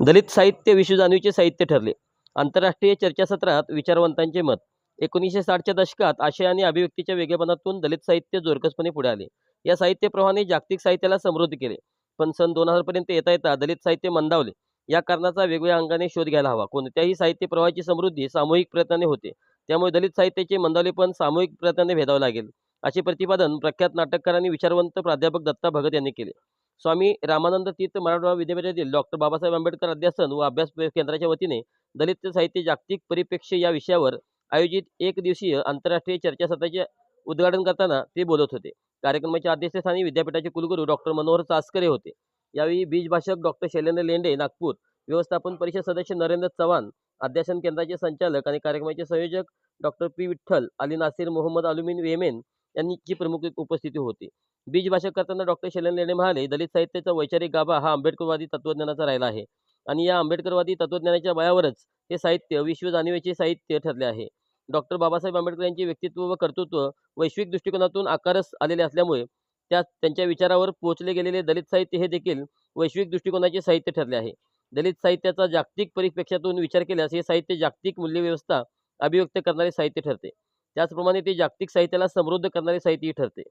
दलित साहित्य विश्वजाणीवचे साहित्य ठरले. आंतरराष्ट्रीय चर्चासत्रात विचारवंतांचे मत. एकोणीसशे साठच्या दशकात आशय आणि अभिव्यक्तीच्या वेगळेपणातून दलित साहित्य जोरकसपणे पुढे आले. या साहित्य प्रवाहाने जागतिक साहित्याला समृद्ध केले. पण सन दोन हजारपर्यंत येता येता दलित साहित्य मंदावले. या कारणाचा वेगवेगळ्या अंगाने शोध घ्यायला हवा. कोणत्याही साहित्य प्रवाहाची समृद्धी सामूहिक प्रयत्नाने होते. त्यामुळे दलित साहित्याचे मंदावलेपण सामूहिक प्रयत्नाने भेदावं लागेल. असे प्रतिपादन प्रख्यात नाटककार आणि विचारवंत प्राध्यापक दत्ता भगत यांनी केले. स्वामी रामानंद तीर्थ मराठवाडा विद्यापीठातील डॉक्टर बाबासाहेब आंबेडकर अध्यासन व अभ्यास केंद्राच्या वतीने दलित साहित्य जागतिक परिप्रेक्ष्य या विषयावर आयोजित एक दिवसीय आंतरराष्ट्रीय चर्चासत्राचे उद्घाटन करताना ते बोलत होते. कार्यक्रमाच्या अध्यक्षस्थानी विद्यापीठाचे कुलगुरू डॉक्टर मनोहर चासकरे होते. यावेळी बीजभाषक डॉक्टर शैलेंद्र लेंडे नागपूर व्यवस्थापन परिषद सदस्य नरेंद्र चव्हाण अध्यासन केंद्राचे संचालक आणि कार्यक्रमाचे संयोजक doctor P. Vitthal Ali Nasir Mohammed alumni women यांची प्रमुख उपस्थिती होती. बीज भाषक करताना डॉक्टर शैलन लेणे म्हणाले दलित साहित्याचा वैचारिक गाभा हा आंबेडकरवादी तत्वज्ञानाचा राहिला आहे आणि या आंबेडकरवादी तत्वज्ञानाच्या बळावरच हे साहित्य विश्व जाणीवेचे साहित्य ठरले आहे. डॉक्टर बाबासाहेब आंबेडकर यांचे व्यक्तित्व व कर्तृत्व वैश्विक दृष्टिकोनातून आकारस आलेले असल्यामुळे त्या त्यांच्या विचारावर पोहोचले गेलेले दलित साहित्य हे देखील वैश्विक दृष्टिकोनाचे साहित्य ठरले आहे. दलित साहित्याचा जागतिक परिप्रेक्ष्यातून विचार केल्यास हे साहित्य जागतिक मूल्यव्यवस्था अभिव्यक्त करणारे साहित्य ठरते. त्याचप्रमाणे ते जागतिक साहित्याला समृद्ध करणारे साहित्यही ठरते.